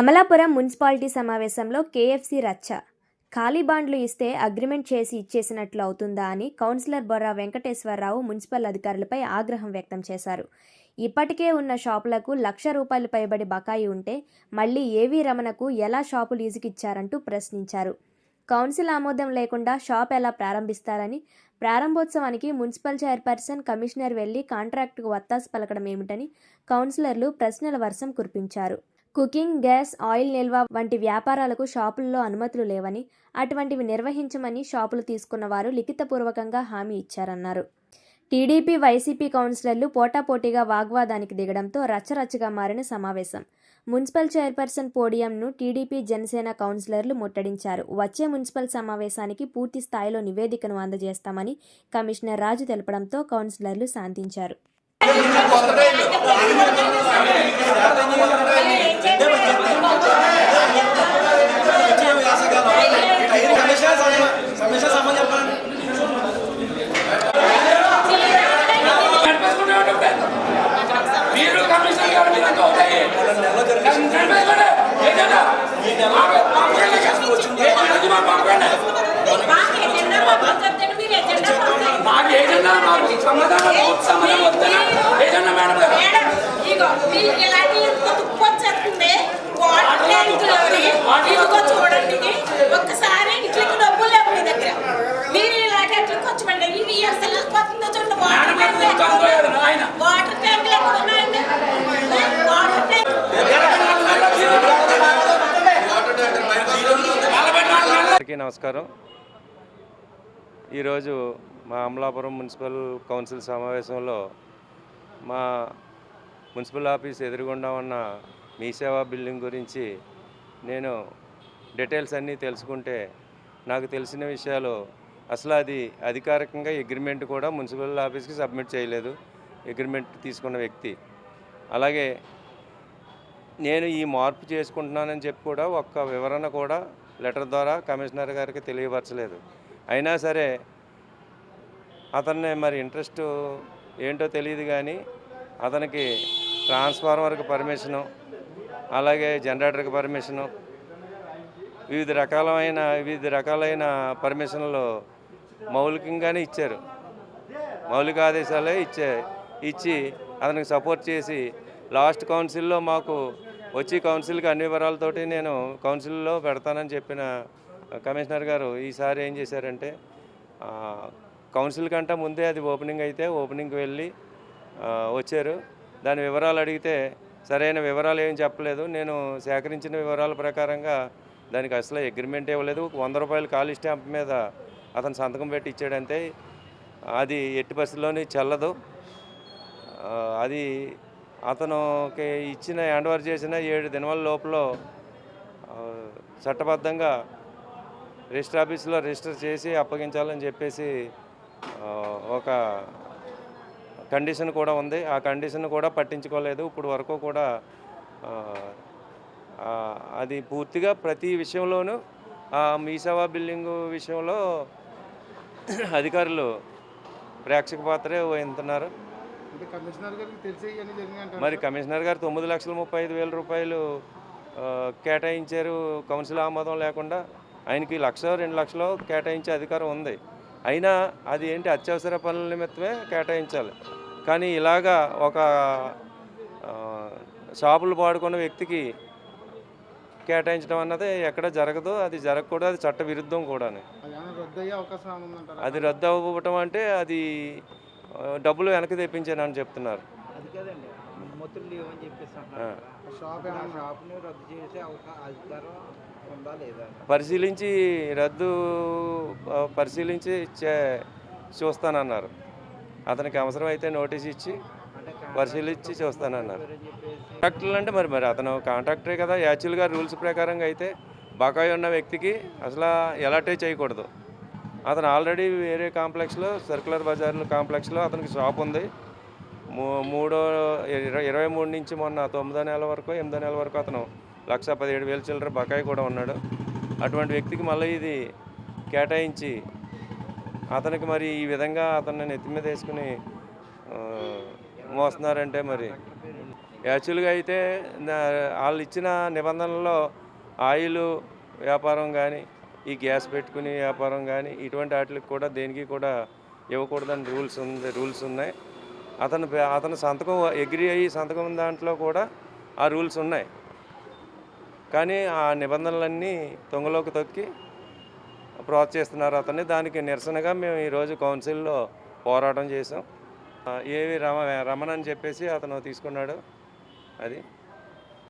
Amalapuram municipality సమావేశంలో KFC రచ్చ. ఖాళీ బాండ్లు ఇస్తే అగ్రిమెంట్ చేసి ఇచ్చేసినట్లు అవుతుందా అని కౌన్సిలర్ బొర్రా వెంకటేశ్వరరావు మున్సిపల్ అధికారులపై ఆగ్రహం వ్యక్తం చేశారు. ఇప్పటికే ఉన్న షాపులకు లక్ష రూపాయలు పైబడి బకాయి ఉంటే మళ్ళీ ఏవీ రమణకు ఎలా షాపు లీజుకిచ్చారంటూ ప్రశ్నించారు. కౌన్సిల్ ఆమోదం లేకుండా షాప్ ఎలా ప్రారంభిస్తారని ప్రారంభోత్సవానికి మున్సిపల్ చైర్పర్సన్ కమిషనర్ వెళ్ళి కాంట్రాక్టుకు వత్తాసు పలకడం ఏమిటని కౌన్సిలర్లు ప్రశ్నల వర్షం కురిపించారు. కుకింగ్ గ్యాస్ ఆయిల్ నిల్వ వంటి వ్యాపారాలకు షాపుల్లో అనుమతులు లేవని అటువంటివి నిర్వహించమని షాపులు తీసుకున్న వారు లిఖితపూర్వకంగా హామీ ఇచ్చారన్నారు. టీడీపీ వైసీపీ కౌన్సిలర్లు పోటాపోటీగా వాగ్వాదానికి దిగడంతో రచ్చరచ్చగా మారిన సమావేశం. మున్సిపల్ చైర్పర్సన్ పోడియంను టీడీపీ జనసేన కౌన్సిలర్లు ముట్టడించారు. వచ్చే మున్సిపల్ సమావేశానికి పూర్తి స్థాయిలో నివేదికను అందజేస్తామని కమిషనర్ రాజు తెలపడంతో కౌన్సిలర్లు శాంతించారు. సమస్య సంబంధం చెప్పండి నడిపేసుకుంటూ ఉంటుంటే మీరు కమిషనర్ గారు మీద ఇంకా అవుతాయి నడిపేసుకోండి ఏదైనా మాకు- మాకు వెళ్ళి ఏ మనది మాకు పంపండి. మాకు ఏదైనా మాకు సమాధానం పూర్తి సమాధానం వద్దనా ఏదన్నా మేడం గారు. చూడండి ఇది. ఒక్కసారి ఇట్లకి డబ్బులు లేవు మీ దగ్గర. మీరు ఇలాంటి ఎట్లకి వచ్చి పడండి ఇవి అసలు పోతుందో చూడండి వాటర్ మేడం గారు ట్యాంక్ కొంచెం పోయారు ఆయన. వాటర్ ట్యాంకులు ఎక్కడ ఉన్నాయండి? వాటర్ ట్యాంక్ నలభై నాలుగు నెలలు అందరికీ నమస్కారం. ఈరోజు మా అమలాపురం మున్సిపల్ కౌన్సిల్ సమావేశంలో మా మున్సిపల్ ఆఫీస్ ఎదురుగుండా ఉన్న మీ సేవా బిల్డింగ్ గురించి నేను డీటెయిల్స్ అన్నీ తెలుసుకుంటే నాకు తెలిసిన విషయాలు అసలు అది అధికారికంగా అగ్రిమెంట్ కూడా మున్సిపల్ ఆఫీస్కి సబ్మిట్ చేయలేదు అగ్రిమెంట్ తీసుకున్న వ్యక్తి. అలాగే నేను ఈ మార్పు చేసుకుంటున్నానని చెప్పి కూడా ఒక్క వివరణ కూడా లెటర్ ద్వారా కమిషనర్ గారికి తెలియపరచలేదు. అయినా సరే అతన్ని మరి ఇంట్రెస్ట్ ఏంటో తెలియదు కానీ అతనికి ట్రాన్స్ఫార్మర్కి పర్మిషను అలాగే జనరేటర్కి పర్మిషను వివిధ రకాలైన వివిధ రకాలైన పర్మిషన్లు మౌలికంగానే ఇచ్చారు. మౌలిక ఆదేశాలే ఇచ్చే ఇచ్చి అతనికి సపోర్ట్ చేసి లాస్ట్ కౌన్సిల్లో మాకు వచ్చి కౌన్సిల్కి అన్ని వివరాలతోటి నేను కౌన్సిల్లో పెడతానని చెప్పిన కమిషనర్ గారు ఈసారి ఏం చేశారంటే కౌన్సిల్ కంటే ముందే అది ఓపెనింగ్ అయితే ఓపెనింగ్కి వెళ్ళి వచ్చారు. దాని వివరాలు అడిగితే సరైన వివరాలు ఏం చెప్పలేదు. నేను సేకరించిన వివరాల ప్రకారంగా దానికి అసలు అగ్రిమెంట్ ఇవ్వలేదు. వంద రూపాయల ఖాళీ స్టాంప్ మీద అతను సంతకం పెట్టి ఇచ్చాడంతే అది ఎట్టి పరిస్థితుల్లోని చెల్లదు. అది అతనుకి ఇచ్చిన హ్యాండ్ ఓవర్ చేసిన ఏడు దినాల లోపల చట్టబద్ధంగా రిజిస్టర్ ఆఫీస్లో రిజిస్టర్ చేసి అప్పగించాలని చెప్పేసి ఒక కండిషన్ కూడా ఉంది. ఆ కండిషన్ కూడా పట్టించుకోలేదు. ఇప్పుడు వరకు కూడా అది పూర్తిగా ప్రతి విషయంలోనూ ఆ మీసేవా బిల్డింగు విషయంలో అధికారులు ప్రేక్షక పాత్రే వహిస్తున్నారు మరి కమిషనర్ గారు తొమ్మిది లక్షల ముప్పై ఐదు వేల రూపాయలు కేటాయించారు కౌన్సిల్ ఆమోదం లేకుండా. ఆయనకి లక్ష రెండు లక్షలు కేటాయించే అధికారం ఉంది. అయినా అది ఏంటి అత్యవసర పనుల నిమిత్తమే కేటాయించాలి. కానీ ఇలాగా ఒక షాపులు పాడుకున్న వ్యక్తికి కేటాయించడం అన్నది ఎక్కడ జరగదు అది జరగకూడదు అది చట్ట విరుద్ధం కూడా అది రద్దు అవ్వటం అంటే అది డబ్బులు వెనక్కి తెప్పించానని చెప్తున్నారు. అనుమతులు లేవని చెప్పేసి షాప్ని రద్దు చేసే అధికారం ఉందా లేదా? పరిశీలించి రద్దు పరిశీలించి చూస్తానన్నారు. అతనికి అవసరమైతే నోటీస్ ఇచ్చి పరిశీలించి చూస్తానన్నారు. కాంట్రాక్టర్లు అంటే మరి మరి అతను కాంట్రాక్టరే కదా. యాక్చువల్గా రూల్స్ ప్రకారంగా అయితే బకాయి ఉన్న వ్యక్తికి అసలు ఎలాటే చేయకూడదు. అతను ఆల్రెడీ వేరే కాంప్లెక్స్లో సర్కులర్ బజార్ కాంప్లెక్స్లో అతనికి షాప్ ఉంది. మూడో ఇరవై ఇరవై మూడు నుంచి మొన్న తొమ్మిదో నెల వరకు ఎనిమిదో నెల వరకు అతను లక్ష పదిహేడు వేల చిల్లర బకాయి కూడా ఉన్నాడు. అటువంటి వ్యక్తికి మళ్ళీ ఇది కేటాయించి అతనికి మరి ఈ విధంగా అతన్ని నెత్తి మీద వేసుకుని మోస్తున్నారంటే మరి. యాక్చువల్గా అయితే వాళ్ళు ఇచ్చిన నిబంధనల్లో ఆయిల్ వ్యాపారం కానీ ఈ గ్యాస్ పెట్టుకుని వ్యాపారం కానీ ఇటువంటి వాటికి కూడా దేనికి కూడా ఇవ్వకూడదని రూల్స్ ఉంది రూల్స్ ఉన్నాయి. అతను అతను సంతకం ఎగ్రి అయ్యి సంతకం దాంట్లో కూడా ఆ రూల్స్ ఉన్నాయి. కానీ ఆ నిబంధనలన్నీ తొంగలోకి తొక్కి ప్రోత్సహిస్తున్నారు అతన్ని. దానికి నిరసనగా మేము ఈరోజు కౌన్సిల్లో పోరాటం చేసాం ఏవి రమ రమణ అని చెప్పేసి అతను తీసుకున్నాడు. అది